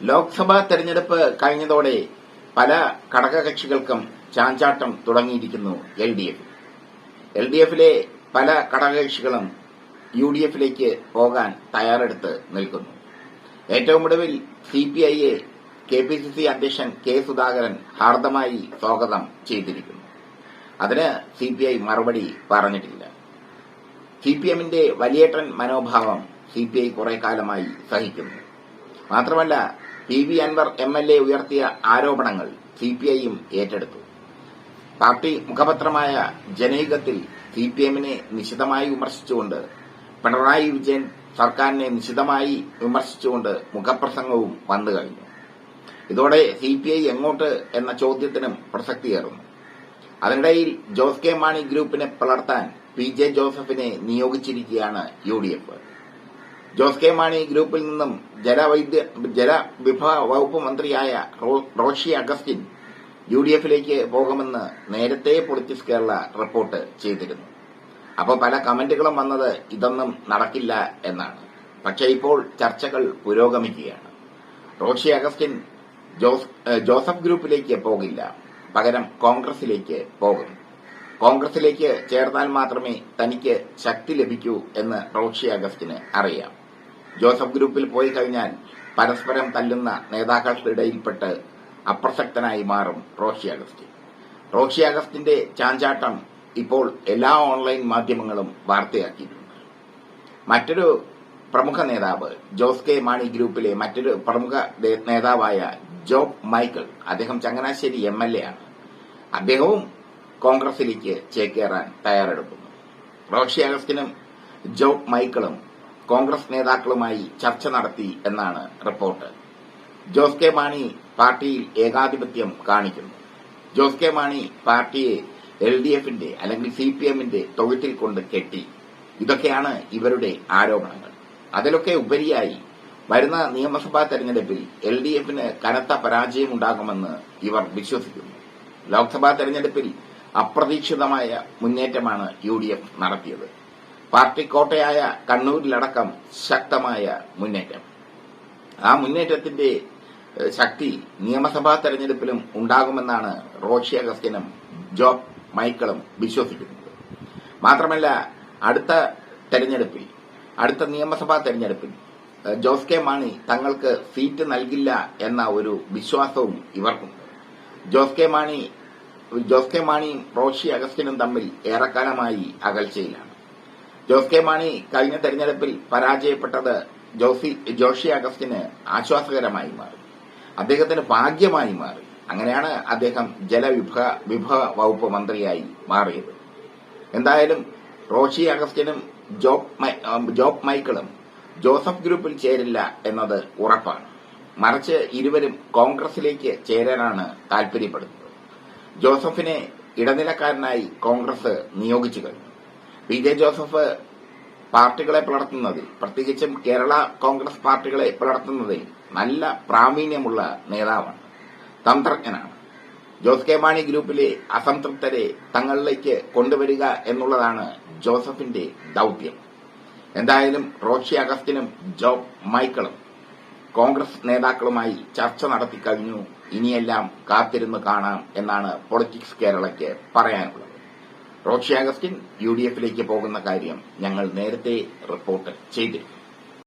ലോക്സഭാ തെരഞ്ഞെടുപ്പ് കഴിഞ്ഞതോടെ പല ഘടകകക്ഷികൾക്കും ചാഞ്ചാട്ടം തുടങ്ങിയിരിക്കുന്നു L D F. L D എഫിലെ പല ഘടകകക്ഷികളും യു ഡി എഫിലേക്ക് പോകാൻ തയ്യാറെടുത്ത് നിൽക്കുന്നു. ഏറ്റവും ഒടുവിൽ സി പി ഐയെ കെ പി സി സി അധ്യക്ഷൻ കെ സുധാകരൻ ഹാർദമായി സ്വാഗതം ചെയ്തിരിക്കുന്നു. അതിന് സി പി ഐ മറുപടി പറഞ്ഞിട്ടില്ല. സി പി എമ്മിന്റെ വലിയേട്ടൻ മനോഭാവം സി പി ഐ കുറെ കാലമായി സഹിക്കുന്നു. മാത്രമല്ല P V Anvar M L A ഉയർത്തിയ ആരോപണങ്ങൾ സി പി ഐയും ഏറ്റെടുത്തു. പാർട്ടി മുഖപത്രമായ ജനയുഗത്തിൽ സി പി എമ്മിനെ നിശിതമായി വിമർശിച്ചുകൊണ്ട് പിണറായി വിജയൻ സർക്കാരിനെ നിശിതമായി വിമർശിച്ചുകൊണ്ട് മുഖപ്രസംഗവും വന്നു കഴിഞ്ഞു. ഇതോടെ സി പി ഐ എങ്ങോട്ട് എന്ന ചോദ്യത്തിനും പ്രസക്തിയേറുന്നു അതിനിടയിൽ ജോസ് കെ മാണി ഗ്രൂപ്പിനെ പിളർത്താൻ പി ജെ ജോസഫിനെ നിയോഗിച്ചിരിക്കുകയാണ് U D F. Jose K Mani ഗ്രൂപ്പിൽ നിന്നും ജലവൈദ്യ ജലവിഭവ വകുപ്പ് മന്ത്രിയായ റോഷി അഗസ്റ്റിൻ യു ഡി എഫിലേക്ക് പോകുമെന്ന് നേരത്തെ പൊളിറ്റിക്സ് കേരള റിപ്പോർട്ട് ചെയ്തിരുന്നു. അപ്പോൾ പല കമന്റുകളും വന്നത് ഇതൊന്നും നടക്കില്ല എന്നാണ്. പക്ഷേ ഇപ്പോൾ ചർച്ചകൾ പുരോഗമിക്കുകയാണ്. റോഷി അഗസ്റ്റിൻ ജോസ് ജോസഫ് ഗ്രൂപ്പിലേക്ക് പോകില്ല. പകരം കോൺഗ്രസിലേക്ക് പോകും. കോൺഗ്രസിലേക്ക് ചേർന്നാൽ മാത്രമേ തനിക്ക് ശക്തി ലഭിക്കൂ എന്ന് റോഷി അഗസ്റ്റിന് അറിയാം. ജോസഫ് ഗ്രൂപ്പിൽ പോയി കഴിഞ്ഞാൽ പരസ്പരം തല്ലുന്ന നേതാക്കൾക്കിടയിൽപ്പെട്ട് അപ്രസക്തനായി മാറും റോഷി അഗസ്റ്റിൻ. റോഷി അഗസ്റ്റിന്റെ ചാഞ്ചാട്ടം ഇപ്പോൾ എല്ലാ ഓൺലൈൻ മാധ്യമങ്ങളും വാർത്തയാക്കിയിട്ടുണ്ട്. മറ്റൊരു പ്രമുഖ നേതാവ് ജോസ് കെ മാണി ഗ്രൂപ്പിലെ മറ്റൊരു പ്രമുഖ നേതാവായ ജോബ് മൈക്കിൾ അദ്ദേഹം ചങ്ങനാശ്ശേരി എം എൽ എ ആണ്. അദ്ദേഹവും കോൺഗ്രസിലേക്ക് ചേക്കേറാൻ തയ്യാറെടുക്കുന്നു. റോഷി അഗസ്റ്റിനും ജോബ് മൈക്കിളും കോൺഗ്രസ് നേതാക്കളുമായി ചർച്ച നടത്തി എന്നാണ് റിപ്പോർട്ട്. ജോസ് കെ മാണി പാർട്ടിയിൽ ഏകാധിപത്യം കാണിക്കുന്നു. ജോസ് കെ മാണി പാർട്ടിയെ എൽ ഡി എഫിന്റെ അല്ലെങ്കിൽ സി പി എമ്മിന്റെ തൊഴുത്തിൽ കൊണ്ട് കെട്ടി. ഇതൊക്കെയാണ് ഇവരുടെ ആരോപണങ്ങൾ. അതിലൊക്കെ ഉപരിയായി വരുന്ന നിയമസഭാ തെരഞ്ഞെടുപ്പിൽ എൽ ഡി എഫിന് കനത്ത പരാജയമുണ്ടാകുമെന്ന് ഇവർ വിശ്വസിക്കുന്നു. ലോക്സഭാ തെരഞ്ഞെടുപ്പിൽ അപ്രതീക്ഷിതമായ മുന്നേറ്റമാണ് യു ഡി എഫ് നടത്തിയത്. പാർട്ടി കോട്ടയായ കണ്ണൂരിലടക്കം ശക്തമായ മുന്നേറ്റം. ആ മുന്നേറ്റത്തിന്റെ ശക്തി നിയമസഭാ തെരഞ്ഞെടുപ്പിലും ഉണ്ടാകുമെന്നാണ് റോഷി അഗസ്റ്റിനും ജോബ് മൈക്കിളും വിശ്വസിക്കുന്നത്. മാത്രമല്ല അടുത്ത തെരഞ്ഞെടുപ്പിൽ അടുത്ത നിയമസഭാ തെരഞ്ഞെടുപ്പിൽ ജോസ് കെ മാണി തങ്ങൾക്ക് സീറ്റ് നൽകില്ല എന്ന ഒരു വിശ്വാസവും ഇവർക്കുണ്ട്. ജോസ് കെ മാണി ജോസ് കെ മാണിയും റോഷി അഗസ്റ്റിനും തമ്മിൽ ഏറെക്കാലമായി അകൽച്ചയിലാണ്. ജോസ് കെ മാണി കഴിഞ്ഞ തെരഞ്ഞെടുപ്പിൽ പരാജയപ്പെട്ടത് ജോസി ജോഷി അഗസ്റ്റിന് ആശ്വാസകരമായി മാറി. അദ്ദേഹത്തിന് ഭാഗ്യമായി മാറി. അങ്ങനെയാണ് അദ്ദേഹം ജലവിഭ വിഭവ വകുപ്പ് മന്ത്രിയായി മാറിയത്. എന്തായാലും റോഷി അഗസ്റ്റിനും ജോബ് ജോബ് മൈക്കിളും ജോസഫ് ഗ്രൂപ്പിൽ ചേരില്ല എന്നത് ഉറപ്പാണ്. മറിച്ച് ഇരുവരും കോൺഗ്രസിലേക്ക് ചേരാനാണ് താൽപര്യപ്പെടുന്നത് ജോസഫിനെ ഇടനിലക്കാരനായി കോൺഗ്രസ് നിയോഗിച്ചു കഴിഞ്ഞു. പി ജെ ജോസഫ് പാർട്ടികളെ പിളർത്തുന്നതിൽ പ്രത്യേകിച്ചും കേരള കോൺഗ്രസ് പാർട്ടികളെ പിളർത്തുന്നതിൽ നല്ല പ്രാവീണ്യമുള്ള നേതാവാണ് തന്ത്രജ്ഞനാണ്. ജോസ് കെ മാണി ഗ്രൂപ്പിലെ അസംതൃപ്തരെ തങ്ങളിലേക്ക് കൊണ്ടുവരിക എന്നുള്ളതാണ് ജോസഫിന്റെ ദൌത്യം. എന്തായാലും റോഷി അഗസ്റ്റിനും ജോബ് മൈക്കിളും കോൺഗ്രസ് നേതാക്കളുമായി ചർച്ച നടത്തി കഴിഞ്ഞു. ഇനിയെല്ലാം കാത്തിരുന്ന് കാണാം എന്നാണ് പൊളിറ്റിക്സ് കേരളയ്ക്ക് പറയാനുള്ളത്. റോഷി അഗസ്റ്റിൻ യു ഡി എഫിലേക്ക് പോകുന്ന കാര്യം ഞങ്ങൾ നേരത്തെ റിപ്പോർട്ട് ചെയ്തിരുന്നു.